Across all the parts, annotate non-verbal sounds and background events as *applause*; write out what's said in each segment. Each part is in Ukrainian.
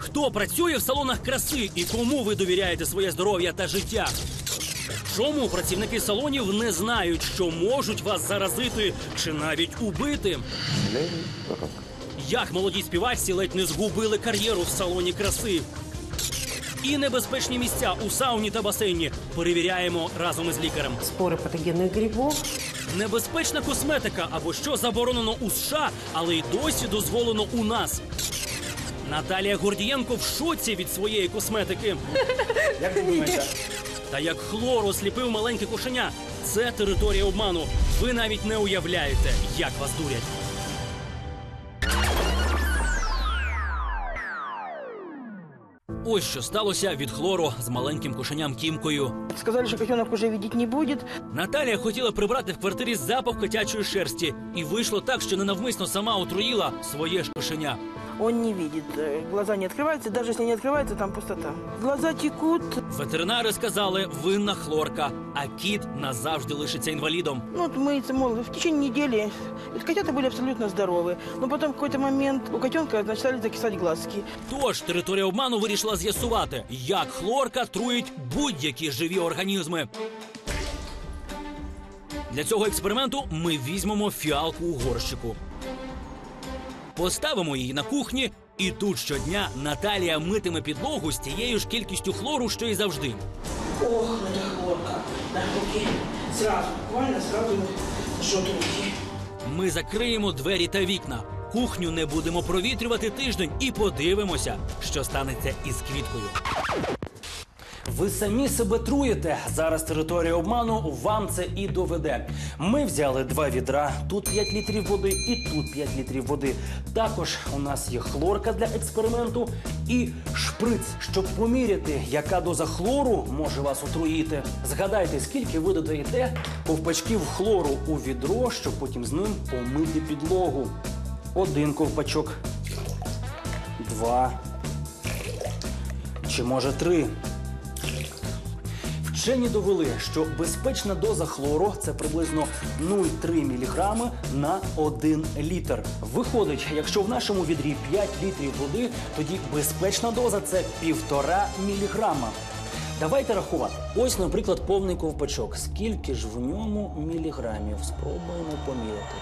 Хто працює в салонах краси і кому ви довіряєте своє здоров'я та життя? Чому працівники салонів не знають, що можуть вас заразити чи навіть убити? Як молоді співачці ледь не згубили кар'єру в салоні краси? І небезпечні місця у сауні та басейні перевіряємо разом із лікарем. споры патогенных грибов. Небезпечна косметика або що заборонено у США, але й досі дозволено у нас. Наталія Гордієнко в шоці від своєї косметики. *laughs* Як ви думаєте? Та як хлор осліпив маленьке кошеня. Це територія обману. Ви навіть не уявляєте, як вас дурять. Ось що сталося від хлору з маленьким кошеням Кімкою. Сказали, что котенок уже видеть не будет. Наталія хотіла прибрати в квартирі запах котячої шерсті, і вийшло так, що ненавмисно сама отруїла своє ж кошеня Он не видит. э, Глаза не открываются. Даже если не открываются, там пустота. Глаза текут. Ветеринари сказали, винна хлорка, а кіт назавжди лишиться інвалідом. Ну, вот мыется, мол, в течение недели. Ведь котята были абсолютно здоровы. Но потом в какой-то момент у котенка начали закисать глазки. Тож територія обману вирішила з'ясувати, як хлорка труїть будь-які живі організми. Для цього експерименту ми візьмемо фіалку у горщику. Поставимо її на кухні, і тут щодня Наталія митиме підлогу з тією ж кількістю хлору, що й завжди. Ох, это хлорка. На руки. Сразу, буквально сразу жжет руки. Ми закриємо двері та вікна. Кухню не будемо провітрювати тиждень і подивимося, що станеться із квіткою. Ви самі себе труєте. Зараз територія обману вам це і доведе. Ми взяли два відра, тут 5 літрів води і тут 5 літрів води. Також у нас є хлорка для експерименту і шприц, щоб поміряти, яка доза хлору може вас отруїти. Згадайте, скільки ви додаєте ковпачків хлору у відро, щоб потім з ним помити підлогу. Один ковпачок, два чи може три. Вчені довели, що безпечна доза хлору це приблизно 0,3 мг на 1 літр. Виходить, якщо в нашому відрі 5 літрів води, тоді безпечна доза це 1,5 мг. Давайте рахувати. Ось, наприклад, повний ковпачок. Скільки ж в ньому міліграмів? Спробуємо поміряти.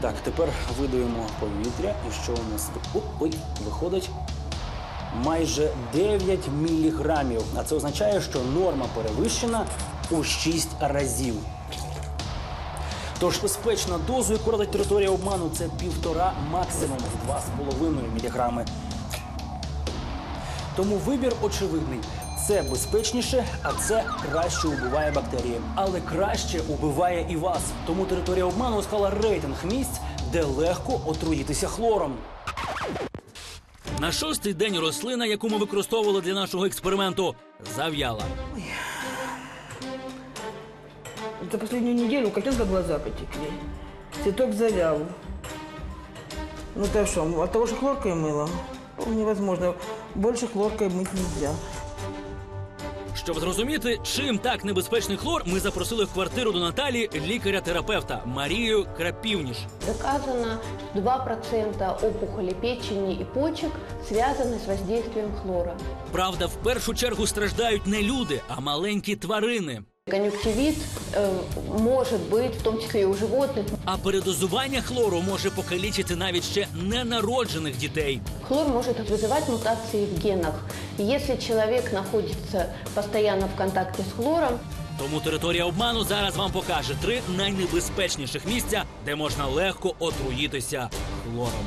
Так, тепер видаємо повітря. І що у нас? Ой, виходить майже 9 міліграмів. А це означає, що норма перевищена у 6 разів. Тож безпечна дозу, яку радить територія обману, це півтора, максимум 2,5 міліграми. Тому вибір очевидний. Це безпечніше, а це краще убиває бактерії. Але краще убиває і вас. Тому територія обману склала рейтинг місць, де легко отруїтися хлором. На шостий день рослина, яку ми використовували для нашого експерименту, зав'яла. За последнюю неделю котенка глаза потекли. Цветок завял. Ну те що, от того, что хлоркой ну, невозможно. Больше хлоркой мыть нельзя. Щоб зрозуміти, чим так небезпечний хлор, ми запросили в квартиру до Наталі лікаря-терапевта Марію Крапівніш. Доказано, 2% опухоли печени и почек связаны с воздействием хлора. Правда, в першу чергу страждають не люди, а маленькі тварини. Конъюнктивит э, может быть, в том числе и у животных. А передозування хлору може покалічити навіть ще ненароджених дітей. Хлор может вызывать мутации в генах. И если человек находится постоянно в контакте с хлором, Тому територія обману зараз вам покаже три найнебезпечніших місця, де можна легко отруїтися хлором.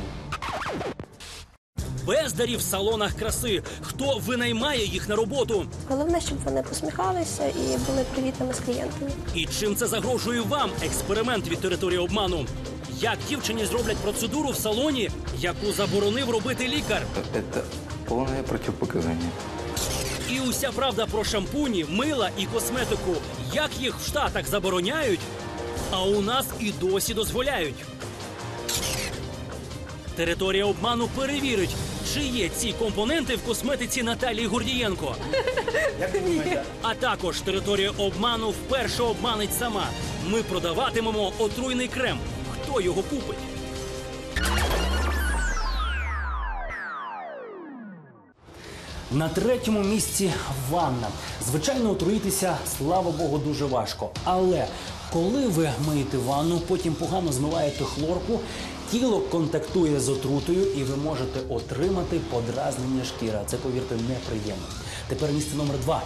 Бездарі в салонах краси. Хто винаймає їх на роботу? Головне, щоб вони посміхалися і були привітними з клієнтами. І чим це загрожує вам? Експеримент від території обману. Як дівчині зроблять процедуру в салоні, яку заборонив робити лікар? Это полное противопоказание. І уся правда про шампуні, мила і косметику. Як їх в Штатах забороняють, а у нас і досі дозволяють. Територія обману перевірить, чи є ці компоненти в косметиці Наталії Гордієнко. *laughs* А також територія обману вперше обманить сама. Ми продаватимемо отруйний крем. Хто його купить? На третьому місці ванна. Звичайно, отруїтися, слава Богу, дуже важко. Але коли ви миєте ванну, потім погано змиваєте хлорку, тіло контактує з отрутою і ви можете отримати подразнення шкіра. Це, повірте, неприємно. Тепер місце номер два.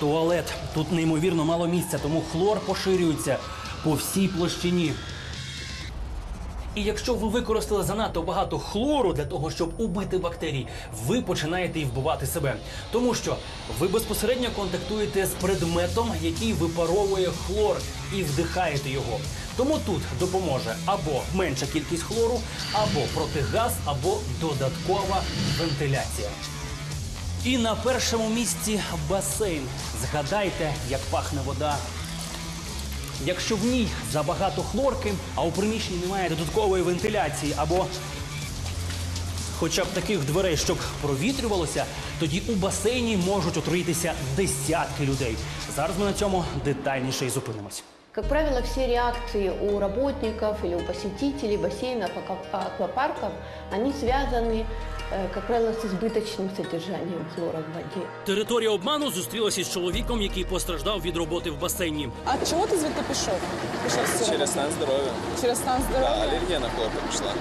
Туалет. Тут неймовірно мало місця, тому хлор поширюється по всій площині. І якщо ви використали занадто багато хлору для того, щоб убити бактерії, ви починаєте і вбивати себе. Тому що ви безпосередньо контактуєте з предметом, який випаровує хлор, і вдихаєте його. Тому тут допоможе або менша кількість хлору, або протигаз, або додаткова вентиляція. І на першому місці басейн. Згадайте, як пахне вода Якщо в ній забагато хлорки, а у приміщенні немає додаткової вентиляції або хоча б таких дверей, щоб провітрювалося, тоді у басейні можуть отруїтися десятки людей. Зараз ми на цьому детальніше і зупинимось. Как правило, все реакции у работников или у посетителей бассейнов, аква- аквапарков, они связаны, как правило, с избыточным содержанием хлора в воде. Територія обману зустрілася з чоловіком, який постраждав від роботи в басейні. А чого ти звідти пішов? Пішов з цього? Через стан здоров'я. Через стан Да, здоров'я? алергія на хлорку пішла.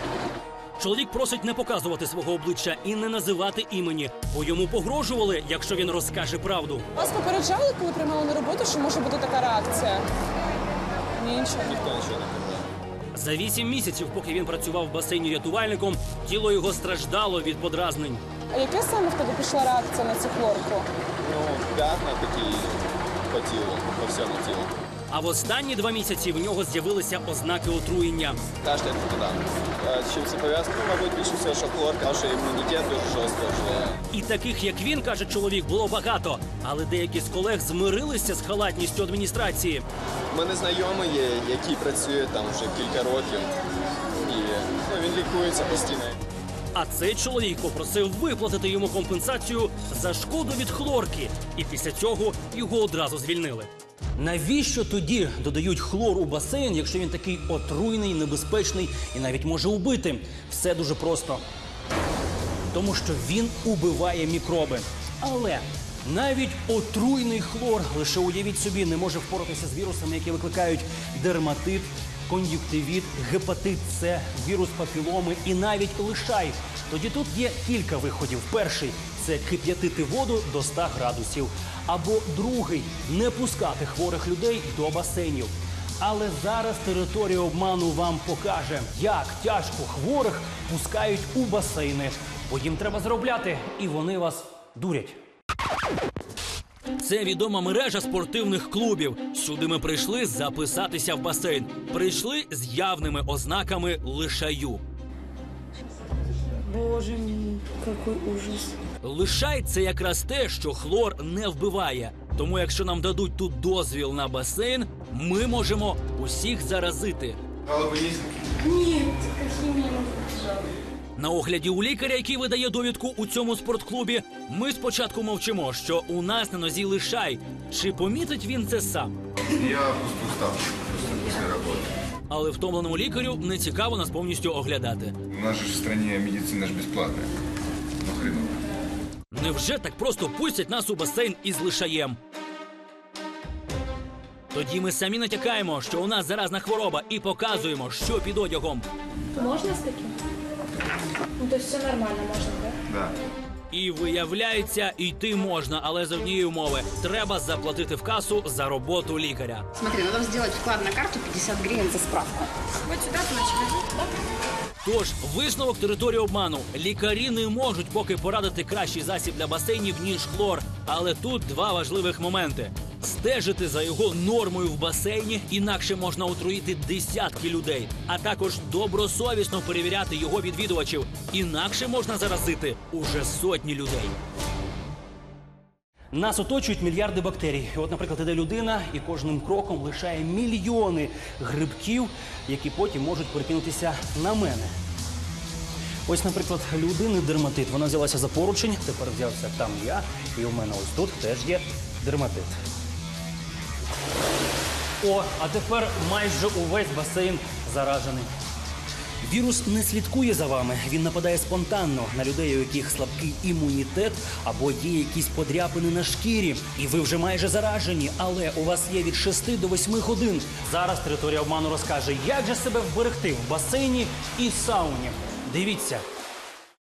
Чоловік просить не показувати свого обличчя і не називати імені, бо йому погрожували, якщо він розкаже правду. Вас попереджали, коли приймали на роботу, що може бути така реакція? Ні, нічого. Ніхто нічого не казав. За вісім місяців, поки він працював в басейні рятувальником, тіло його страждало від подразнень. А яке саме в тебе пішла реакція на цю хлорку? Ну, п'ятна такі по тілу, по всьому тілу. А в останні два місяці в нього з'явилися ознаки отруєння. Кашляти туди. Е, Чим це пов'язано? Мабуть, більше всього, що хлорка, тому що імунітет дуже жорстко вже. І таких, як він, каже чоловік, було багато. Але деякі з колег змирилися з халатністю адміністрації. У мене знайомий є, який працює там вже кілька років. І ну, він лікується постійно. А цей чоловік попросив виплатити йому компенсацію за шкоду від хлорки. І після цього його одразу звільнили. Навіщо тоді додають хлор у басейн, якщо він такий отруйний, небезпечний і навіть може убити? Все дуже просто. Тому що він убиває мікроби. Але навіть отруйний хлор, лише уявіть собі, не може впоратися з вірусами, які викликають дерматит, кон'юктивіт, гепатит С, вірус папіломи і навіть лишай. Тоді тут є кілька виходів. Перший це кип'ятити воду до 100 градусів. Або другий не пускати хворих людей до басейнів. Але зараз територія обману вам покаже, як тяжко хворих пускають у басейни, бо їм треба заробляти, і вони вас дурять. Це відома мережа спортивних клубів. Сюди ми прийшли записатися в басейн. Прийшли з явними ознаками лишаю. Боже мой, какой ужас. Лишай це якраз те, що хлор не вбиває. Тому, якщо нам дадуть тут дозвіл на басейн, ми можемо усіх заразити. На огляді у лікаря, який видає довідку у цьому спортклубі, ми спочатку мовчимо, що у нас на нозі лишай. Чи помітить він це сам? Я просто просто после работы. Але втомленому лікарю не цікаво нас повністю оглядати. У нас же в стране медицина ж бесплатная. Ну. Невже так просто пустять нас у басейн із лишаєм? Тоді ми самі натякаємо, що у нас заразна хвороба, і показуємо, що під одягом. Можна з таким? Ну, то все нормально можна, так? Да. І виявляється, йти можна, але з однієї умови треба заплатити в касу за роботу лікаря. Смотри, надо сделать вклад на карту 50 гривен за справку. Тож висновок території обману. Лікарі не можуть поки порадити кращий засіб для басейнів ніж хлор. Але тут два важливих моменти: стежити за його нормою в басейні, інакше можна отруїти десятки людей, а також добросовісно перевіряти його відвідувачів, інакше можна заразити уже сотні людей. Нас оточують мільярди бактерій. От, наприклад, іде людина і кожним кроком лишає мільйони грибків, які потім можуть перекинутися на мене. Ось, наприклад, людини дерматит. Вона взялася за поручень, тепер взявся там я, і у мене ось тут теж є дерматит. О, а тепер майже увесь басейн заражений. Вірус не слідкує за вами. Він нападає спонтанно на людей, у яких слабкий імунітет або є якісь подряпини на шкірі. І ви вже майже заражені, але у вас є від 6 до 8 годин. Зараз територія обману розкаже, як же себе вберегти в басейні і сауні. Дивіться.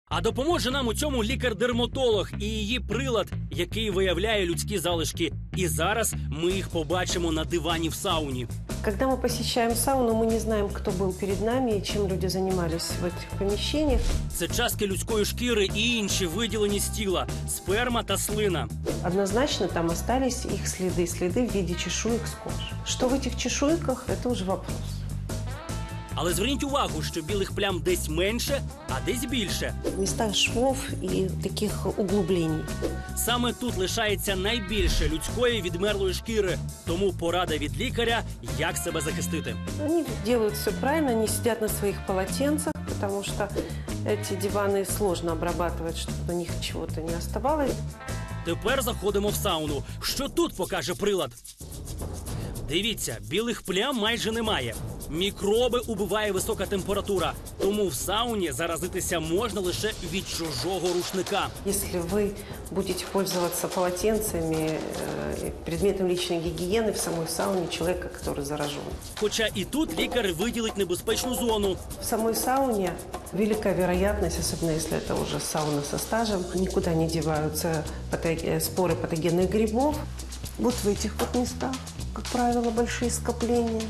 А допоможе нам у цьому лікар-дерматолог і її прилад, який виявляє людські залишки. І зараз ми їх побачимо на дивані в сауні. Когда мы посещаем сауну, мы не знаем, кто был перед нами и чем люди занимались в этих помещениях. Це частки людської шкіри і інші виділені з тіла, сперма та слина. Однозначно там остались их следы, следы в виде чешуек с кожи. Что в этих чешуйках, это уже вопрос. Але зверніть увагу, що білих плям десь менше, а десь більше. Места швов и таких углублений. Саме тут лишається найбільше людської відмерлої шкіри. Тому порада від лікаря, як себе захистити. Они делают все правильно, они сидят на своих полотенцах, потому что эти диваны сложно обрабатывать, чтобы на них чего-то не оставалось. Тепер заходимо в сауну. Що тут покаже прилад? Дивіться, білих плям майже немає. Мікроби убиває висока температура, тому в сауні заразитися можна лише від чужого рушника. Если вы будете пользоваться полотенцами, э, предметом личной гигиены в самой сауне человека, который заражен. Хоча і тут лікар виділить небезпечну зону. В самой сауне велика вероятность, особенно если это уже сауна со стажем, никуда не деваются пато- э, споры патогенных грибов. Вот в этих вот местах, как правило, большие скопления.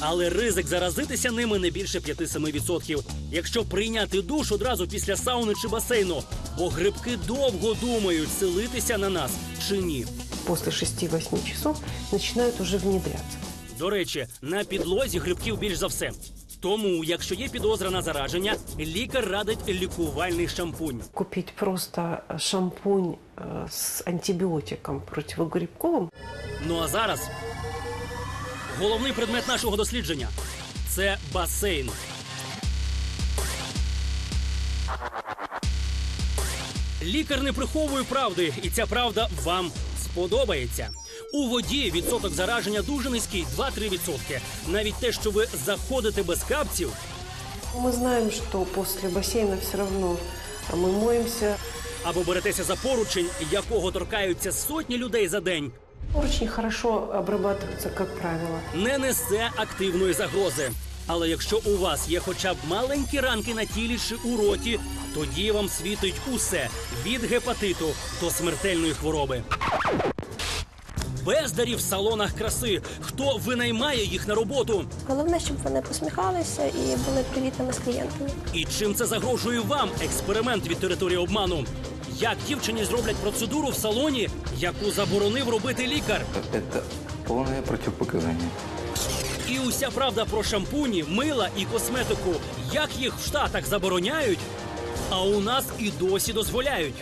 Але ризик заразитися ними не більше 5-7%, якщо прийняти душ одразу після сауни чи басейну. Бо грибки довго думають, селитися на нас чи ні. После 6-8 часов начинают уже внедряться. До речі, на підлозі грибків більш за все. Тому, якщо є підозра на зараження, лікар радить лікувальний шампунь. Купить просто шампунь э, с антибиотиком Ну а зараз головний предмет нашого дослідження це басейн. Лікар не приховує правди, і ця правда вам сподобається. У воді відсоток зараження дуже низький 2-3%. Навіть те, що ви заходите без капців, Мы знаем, что после бассейна все равно мы моемся. або беретеся за поручень, якого торкаються сотні людей за день, Очень хорошо обрабатываются, как правило. не несе активної загрози. Але якщо у вас є хоча б маленькі ранки на тілі чи у роті, тоді вам світить усе від гепатиту до смертельної хвороби. Бездарі в салонах краси. Хто винаймає їх на роботу? Головне, щоб вони посміхалися і були привітними з клієнтами. І чим це загрожує вам? Експеримент від території обману. Як дівчині зроблять процедуру в салоні, яку заборонив робити лікар? Это полное противопоказание. І уся правда про шампуні, мила і косметику, як їх в Штатах забороняють, а у нас і досі дозволяють.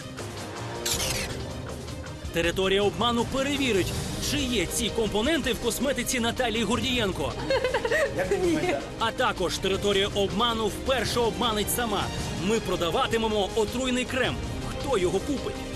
Територія обману перевірить, чи є ці компоненти в косметиці Наталії Гордієнко. А також територія обману вперше обманить сама. Ми продаватимемо отруйний крем. Хто його купить?